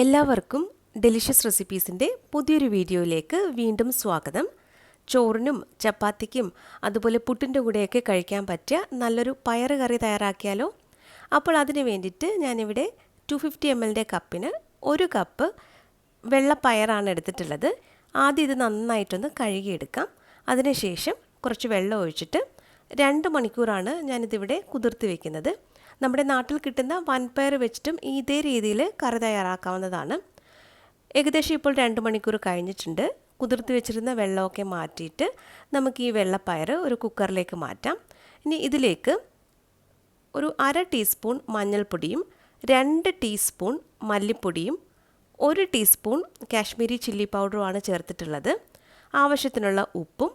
എല്ലാവർക്കും ഡെലിഷ്യസ് റെസിപ്പീസിന്റെ പുതിയൊരു വീഡിയോയിലേക്ക് വീണ്ടും സ്വാഗതം. ചോറിനും ചപ്പാത്തിക്കും അതുപോലെ പുട്ടിന്റെ കൂടെയൊക്കെ കഴിക്കാൻ പറ്റിയ നല്ലൊരു പയർ കറി തയ്യാറാക്കിയാലോ? അപ്പോൾ അതിന് വേണ്ടിയിട്ട് ഞാനിവിടെ ടു ഫിഫ്റ്റി എം എല്ലിന്റെ കപ്പിന് ഒരു കപ്പ് വെള്ളപ്പയറാണ് എടുത്തിട്ടുള്ളത്. ആദ്യം ഇത് നന്നായിട്ടൊന്ന് കഴുകിയെടുക്കാം. അതിനുശേഷം കുറച്ച് വെള്ളം ഒഴിച്ചിട്ട് രണ്ട് മണിക്കൂറാണ് ഞാനിതിവിടെ കുതിർത്ത് വെക്കുന്നത്. നമ്മുടെ നാട്ടിൽ കിട്ടുന്ന വൻപയർ വെച്ചിട്ടും ഇതേ രീതിയിൽ കറി തയ്യാറാക്കാവുന്നതാണ്. ഏകദേശം ഇപ്പോൾ രണ്ട് മണിക്കൂർ കഴിഞ്ഞിട്ടുണ്ട്. കുതിർത്ത് വെച്ചിരുന്ന വെള്ളമൊക്കെ മാറ്റിയിട്ട് നമുക്ക് ഈ വെള്ളപ്പയർ ഒരു കുക്കറിലേക്ക് മാറ്റാം. ഇനി ഇതിലേക്ക് ഒരു അര ടീസ്പൂൺ മഞ്ഞൾപ്പൊടിയും രണ്ട് ടീസ്പൂൺ മല്ലിപ്പൊടിയും ഒരു ടീസ്പൂൺ കാശ്മീരി ചില്ലി പൗഡറുമാണ് ചേർത്തിട്ടുള്ളത്. ആവശ്യത്തിനുള്ള ഉപ്പും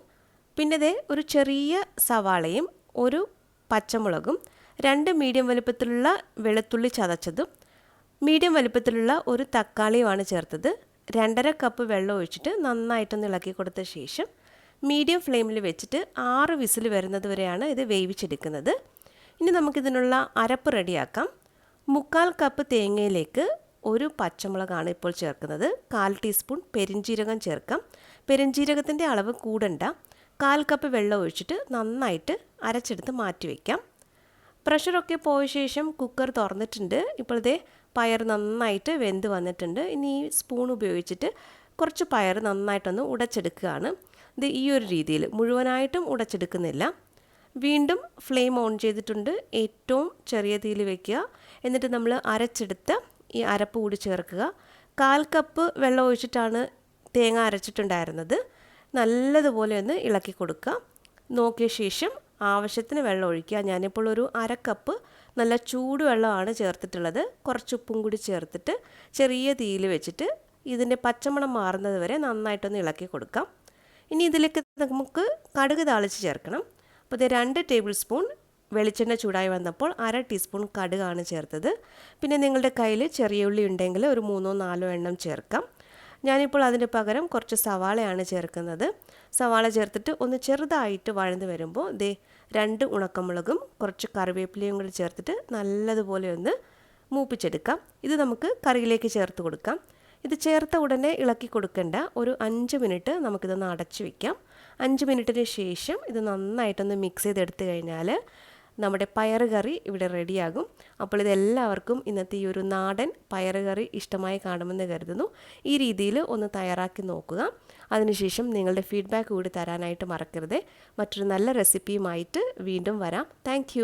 പിന്നെ ഒരു ചെറിയ സവാളയും ഒരു പച്ചമുളകും രണ്ട് മീഡിയം വലുപ്പത്തിലുള്ള വെളുത്തുള്ളി ചതച്ചതും മീഡിയം വലുപ്പത്തിലുള്ള ഒരു തക്കാളിയുമാണ് ചേർത്തത്. രണ്ടര കപ്പ് വെള്ളം ഒഴിച്ചിട്ട് നന്നായിട്ടൊന്ന് ഇളക്കി കൊടുത്ത ശേഷം മീഡിയം ഫ്ലെയിമിൽ വെച്ചിട്ട് ആറ് വിസിൽ വരുന്നത് വരെയാണ് ഇത് വേവിച്ചെടുക്കുന്നത്. ഇനി നമുക്കിതിനുള്ള അരപ്പ് റെഡിയാക്കാം. മുക്കാൽ കപ്പ് തേങ്ങയിലേക്ക് ഒരു പച്ചമുളകാണ് ഇപ്പോൾ ചേർക്കുന്നത്. കാൽ ടീസ്പൂൺ പെരിഞ്ജീരകം ചേർക്കാം. പെരിഞ്ജീരകത്തിന്റെ അളവ് കൂടണ്ട. കാൽ കപ്പ് വെള്ളം ഒഴിച്ചിട്ട് നന്നായിട്ട് അരച്ചെടുത്ത് മാറ്റി വയ്ക്കാം പ്രഷറൊക്കെ പോയ ശേഷം കുക്കർ തുറന്നിട്ടുണ്ട്. ഇപ്പോഴത്തെ പയർ നന്നായിട്ട് വെന്ത് വന്നിട്ടുണ്ട്. ഇനി ഈ സ്പൂൺ ഉപയോഗിച്ചിട്ട് കുറച്ച് പയർ നന്നായിട്ടൊന്ന് ഉടച്ചെടുക്കുകയാണ്. ഇത് ഈ ഒരു രീതിയിൽ മുഴുവനായിട്ടും ഉടച്ചെടുക്കുന്നില്ല. വീണ്ടും ഫ്ലെയിം ഓൺ ചെയ്തിട്ടുണ്ട്. ഏറ്റവും ചെറിയ തീയിൽ വെക്കുക. എന്നിട്ട് നമ്മൾ അരച്ചെടുത്ത ഈ അരപ്പ് കൂടി ചേർക്കുക. കാൽ കപ്പ് വെള്ളം ഒഴിച്ചിട്ടാണ് തേങ്ങ അരച്ചിട്ടുണ്ടായിരുന്നത്. നല്ലതുപോലെ ഒന്ന് ഇളക്കി കൊടുക്കുക. നോക്കിയ ശേഷം ആവശ്യത്തിന് വെള്ളം ഒഴിക്കുക. ഞാനിപ്പോൾ ഒരു അര കപ്പ് നല്ല ചൂടുവെള്ളമാണ് ചേർത്തിട്ടുള്ളത്. കുറച്ച് ഉപ്പും കൂടി ചേർത്തിട്ട് ചെറിയ തീയിൽ വെച്ചിട്ട് ഇതിന്റെ പച്ചമണം മാറുന്നത് വരെ നന്നായിട്ടൊന്ന് ഇളക്കി കൊടുക്കാം. ഇനി ഇതിലേക്ക് നമുക്ക് കടുക് താളിച്ച് ചേർക്കണം. അപ്പോൾ ഇത് രണ്ട് ടേബിൾ സ്പൂൺ വെളിച്ചെണ്ണ ചൂടായി വന്നപ്പോൾ അര ടീസ്പൂൺ കടുകാണ് ചേർത്തത്. പിന്നെ നിങ്ങളുടെ കയ്യിൽ ചെറിയ ഉള്ളി ഉണ്ടെങ്കിൽ ഒരു മൂന്നോ നാലോ എണ്ണം ചേർക്കാം. ഞാനിപ്പോൾ അതിന് പകരം കുറച്ച് സവാളയാണ് ചേർക്കുന്നത്. സവാള ചേർത്തിട്ട് ഒന്ന് ചെറുതായിട്ട് വഴന്ന് വരുമ്പോൾ ദേ രണ്ട് ഉണക്കമുളകും കുറച്ച് കറിവേപ്പിലയും കൂടി ചേർത്തിട്ട് നല്ലതുപോലെ ഒന്ന് മൂപ്പിച്ചെടുക്കാം. ഇത് നമുക്ക് കറിയിലേക്ക് ചേർത്ത് കൊടുക്കാം. ഇത് ചേർത്ത ഉടനെ ഇളക്കി കൊടുക്കേണ്ട. ഒരു അഞ്ച് മിനിറ്റ് നമുക്കിതൊന്ന് അടച്ചു വയ്ക്കാം അഞ്ച് മിനിറ്റിന് ശേഷം ഇത് നന്നായിട്ടൊന്ന് മിക്സ് ചെയ്തെടുത്ത് കഴിഞ്ഞാൽ നമ്മുടെ പയർ കറി ഇവിടെ റെഡിയാകും. അപ്പോൾ ഇതെല്ലാവർക്കും ഇന്നത്തെ ഈ ഒരു നാടൻ പയർ കറി ഇഷ്ടമായി കാണുമെന്ന് കരുതുന്നു. ഈ രീതിയിൽ ഒന്ന് തയ്യാറാക്കി നോക്കുക. അതിനുശേഷം നിങ്ങളുടെ ഫീഡ്ബാക്ക് കൂടി തരാനായിട്ട് മറക്കരുത്. മറ്റൊരു നല്ല റെസിപ്പിയുമായിട്ട് വീണ്ടും വരാം. താങ്ക്